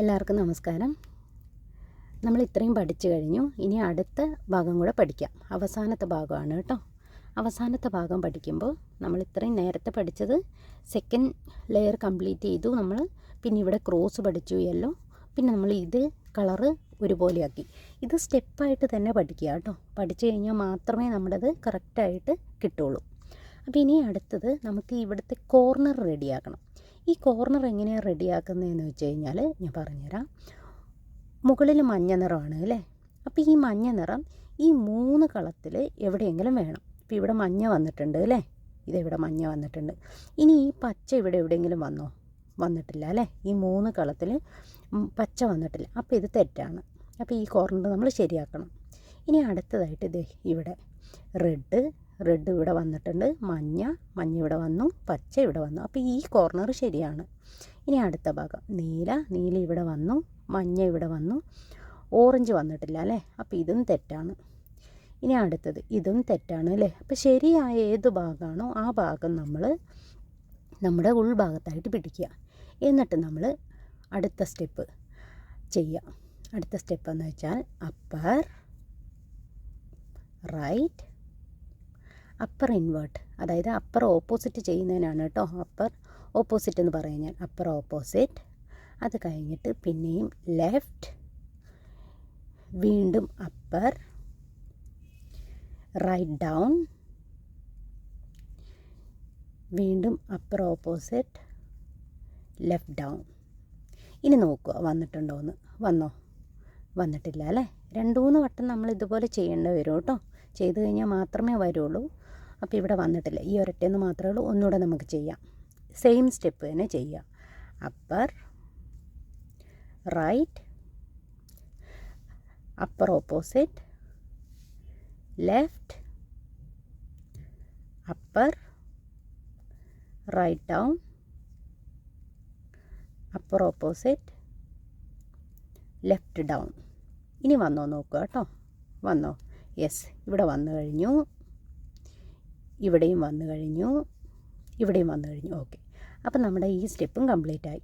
എല്ലാവർക്കും നമസ്കാരം. നമ്മൾ ഇത്രയും പഠിച്ചു കഴിഞ്ഞു. ഇനി അടുത്ത ഭാഗം കൂടെ പഠിക്കാം. അവസാനത്തെ ഭാഗമാണ് കേട്ടോ. അവസാനത്തെ ഭാഗം പഠിക്കുമ്പോൾ നമ്മൾ ഇത്രയും നേരത്തെ പഠിച്ചത് സെക്കൻഡ് ലെയർ കംപ്ലീറ്റ് ചെയ്തു. നമ്മൾ പിന്നെ ഇവിടെ ക്രോസ് പഠിച്ചു യെല്ലോ പിന്നെ നമ്മൾ ഇത് കളറ് ഒരുപോലെയാക്കി. ഇത് സ്റ്റെപ്പായിട്ട് തന്നെ പഠിക്കുക കേട്ടോ. പഠിച്ചു കഴിഞ്ഞാൽ മാത്രമേ നമ്മുടേത് കറക്റ്റായിട്ട് കിട്ടുള്ളൂ അപ്പോൾ ഇനി അടുത്തത് നമുക്ക് ഇവിടുത്തെ കോർണർ റെഡിയാക്കണം ഈ കോർണർ എങ്ങനെയാണ് റെഡിയാക്കുന്നതെന്ന് വെച്ച് കഴിഞ്ഞാൽ ഞാൻ പറഞ്ഞുതരാം. മുകളിൽ മഞ്ഞ നിറമാണ് അല്ലേ? അപ്പോൾ ഈ മഞ്ഞ നിറം ഈ മൂന്ന് കളത്തിൽ എവിടെയെങ്കിലും വേണം. ഇപ്പോൾ ഇവിടെ മഞ്ഞ വന്നിട്ടുണ്ട് അല്ലേ? ഇതെവിടെ മഞ്ഞ വന്നിട്ടുണ്ട്. ഇനി ഈ പച്ച ഇവിടെ എവിടെയെങ്കിലും വന്നോ? വന്നിട്ടില്ല അല്ലേ? ഈ മൂന്ന് കളത്തിൽ പച്ച വന്നിട്ടില്ല. അപ്പോൾ ഇത് തെറ്റാണ്. അപ്പോൾ ഈ കോർണർ നമ്മൾ ശരിയാക്കണം. ഇനി അടുത്തതായിട്ട് ഇത് ഇവിടെ റെഡ് റെഡ് ഇവിടെ വന്നിട്ടുണ്ട് മഞ്ഞ മഞ്ഞ ഇവിടെ വന്നു പച്ച ഇവിടെ വന്നു. അപ്പോൾ ഈ കോർണർ ശരിയാണ്. ഇനി അടുത്ത ഭാഗം. നീല നീല ഇവിടെ വന്നു മഞ്ഞ ഇവിടെ വന്നു ഓറഞ്ച് വന്നിട്ടില്ല അല്ലേ? അപ്പോൾ ഇതും തെറ്റാണ്. ഇനി അടുത്തത് ഇതും തെറ്റാണ് അല്ലേ? അപ്പോൾ ശരിയായ ഏത് ഭാഗമാണോ ആ ഭാഗം നമ്മൾ നമ്മുടെ ഉൾഭാഗത്തായിട്ട് പിടിക്കുക. എന്നിട്ട് നമ്മൾ അടുത്ത സ്റ്റെപ്പ് ചെയ്യുക. അടുത്ത സ്റ്റെപ്പ് എന്ന് വെച്ചാൽ അപ്പർ റൈറ്റ് അപ്പർ ഇൻവേർട്ട് അതായത് അപ്പർ ഓപ്പോസിറ്റ് ചെയ്യുന്നതിനാണ് കേട്ടോ അപ്പർ ഓപ്പോസിറ്റ് എന്ന് പറയും ഞാൻ. അപ്പർ ഓപ്പോസിറ്റ് അത് കഴിഞ്ഞിട്ട് പിന്നെയും ലെഫ്റ്റ് വീണ്ടും അപ്പർ റൈറ്റ് ഡൗൺ വീണ്ടും അപ്പർ ഓപ്പോസിറ്റ് ലെഫ്റ്റ് ഡൗൺ ഇനി നോക്കുക വന്നിട്ടുണ്ടോ എന്ന്. വന്നോ? വന്നിട്ടില്ല അല്ലേ? രണ്ട് മൂന്ന് വട്ടം നമ്മൾ ഇതുപോലെ ചെയ്യേണ്ടി വരും കേട്ടോ. ചെയ്ത് കഴിഞ്ഞാൽ മാത്രമേ വരുള്ളൂ. അപ്പോൾ ഇവിടെ വന്നിട്ടില്ല. ഈ ഒരറ്റേന്ന് മാത്രമേ ഉള്ളൂ. ഒന്നുകൂടെ നമുക്ക് ചെയ്യാം. സെയിം സ്റ്റെപ്പ് തന്നെ ചെയ്യാം. Upper right upper opposite left upper right down upper opposite left down ഇനി വന്നോ നോക്കുക കേട്ടോ. വന്നോ. യെസ് ഇവിടെ വന്നു കഴിഞ്ഞു. ഇവിടെയും വന്നു കഴിഞ്ഞു. ഇവിടെയും വന്നു കഴിഞ്ഞു. ഓക്കെ അപ്പം നമ്മുടെ ഈ സ്റ്റെപ്പും കംപ്ലീറ്റ് ആയി.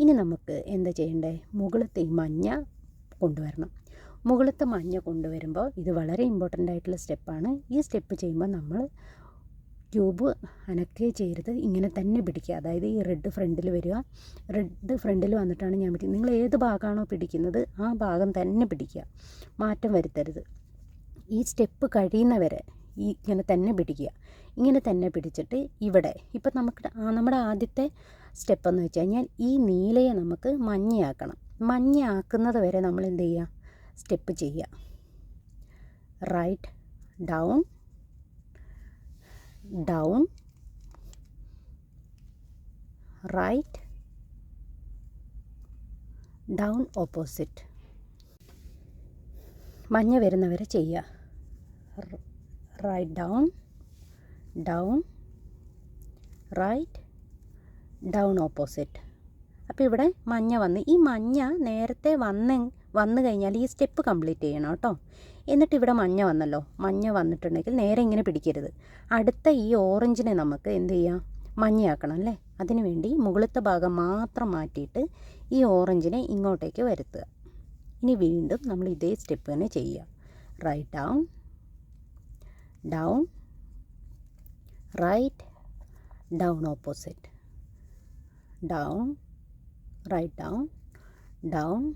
ഇനി നമുക്ക് എന്താ ചെയ്യേണ്ടത് മുകളിലത്തെ ഈ മഞ്ഞ കൊണ്ടുവരണം. മുകളിലത്തെ മഞ്ഞ കൊണ്ടുവരുമ്പോൾ ഇത് വളരെ ഇമ്പോർട്ടന്റ് ആയിട്ടുള്ള സ്റ്റെപ്പാണ് ഈ സ്റ്റെപ്പ് ചെയ്യുമ്പോൾ നമ്മൾ ട്യൂബ് അനക്കേ ചെയ്യരുത്. ഇങ്ങനെ തന്നെ പിടിക്കുക. അതായത് ഈ റെഡ് ഫ്രണ്ടിൽ വരിക. റെഡ് ഫ്രണ്ടിൽ വന്നിട്ടാണ് ഞാൻ പിടിക്കുന്നത്. നിങ്ങൾ ഏത് ഭാഗമാണോ പിടിക്കുന്നത് ആ ഭാഗം തന്നെ പിടിക്കുക. മാറ്റം വരുത്തരുത്. ഈ സ്റ്റെപ്പ് കഴിയുന്നവരെ ഈ ഇങ്ങനെ തന്നെ പിടിക്കുക. ഇങ്ങനെ തന്നെ പിടിച്ചിട്ട് ഇവിടെ ഇപ്പം നമുക്ക് നമ്മുടെ ആദ്യത്തെ സ്റ്റെപ്പ് എന്ന് വെച്ച് കഴിഞ്ഞാൽ ഈ നീലയെ നമുക്ക് മഞ്ഞയാക്കണം. മഞ്ഞയാക്കുന്നത് വരെ നമ്മൾ എന്ത് ചെയ്യുക? സ്റ്റെപ്പ് ചെയ്യുക. Right down down right down opposite മഞ്ഞ വരുന്നവരെ ചെയ്യുക. Right down down right down opposite. അപ്പോൾ ഇവിടെ മഞ്ഞ വന്ന് ഈ മഞ്ഞ നേരത്തെ വന്ന് വന്നു കഴിഞ്ഞാൽ ഈ സ്റ്റെപ്പ് കംപ്ലീറ്റ് ചെയ്യണം കേട്ടോ. എന്നിട്ട് ഇവിടെ മഞ്ഞ വന്നല്ലോ. മഞ്ഞ വന്നിട്ടുണ്ടെങ്കിൽ നേരെ ഇങ്ങനെ പിടിക്കരുത്. അടുത്ത ഈ ഓറഞ്ചിനെ നമുക്ക് എന്ത് ചെയ്യാം? മഞ്ഞയാക്കണം അല്ലേ? അതിനു വേണ്ടി മുകളിലത്തെ ഭാഗം മാത്രം മാറ്റിയിട്ട് ഈ ഓറഞ്ചിനെ ഇങ്ങോട്ടേക്ക് വരുത്തുക. ഇനി വീണ്ടും നമ്മൾ ഇതേ സ്റ്റെപ്പ് തന്നെ ചെയ്യുക. Right down down right down opposite down right down down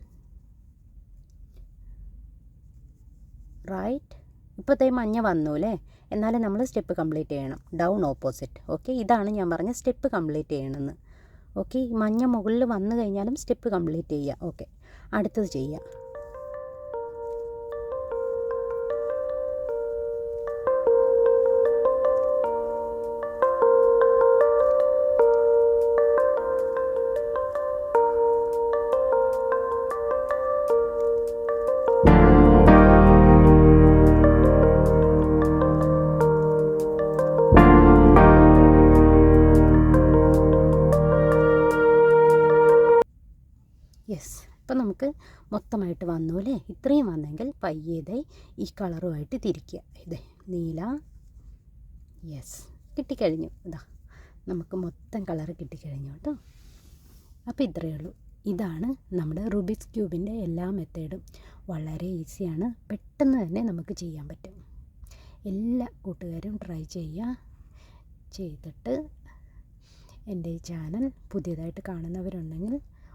right ഇപ്പോഴത്തെ മഞ്ഞ വന്നു അല്ലേ? എന്നാലും നമ്മൾ സ്റ്റെപ്പ് കംപ്ലീറ്റ് ചെയ്യണം. ഡൗൺ ഓപ്പോസിറ്റ് ഓക്കെ ഇതാണ് ഞാൻ പറഞ്ഞ സ്റ്റെപ്പ് കംപ്ലീറ്റ് ചെയ്യണമെന്ന് ഓക്കെ മഞ്ഞ മുകളിൽ വന്നു കഴിഞ്ഞാലും സ്റ്റെപ്പ് കംപ്ലീറ്റ് ചെയ്യുക. ഓക്കെ അടുത്തത് ചെയ്യുക. ഇപ്പം നമുക്ക് മൊത്തമായിട്ട് വന്നു അല്ലേ? ഇത്രയും വന്നെങ്കിൽ പയ്യതേ ഈ കളറുമായിട്ട് തിരിക്കുക. ഇതേ നീല. യെസ് കിട്ടിക്കഴിഞ്ഞു. ഇതാ നമുക്ക് മൊത്തം കളർ കിട്ടിക്കഴിഞ്ഞു കേട്ടോ. അപ്പോൾ ഇത്രയേ ഉള്ളൂ. ഇതാണ് നമ്മുടെ റുബിക്സ് ക്യൂബിന്റെ എല്ലാ മെത്തേഡും വളരെ ഈസിയാണ് പെട്ടെന്ന് തന്നെ നമുക്ക് ചെയ്യാൻ പറ്റും. എല്ലാ കൂട്ടുകാരും ട്രൈ ചെയ്യുക. ചെയ്തിട്ട് എന്റെ ഈ ചാനൽ പുതിയതായിട്ട് കാണുന്നവരുണ്ടെങ്കിൽ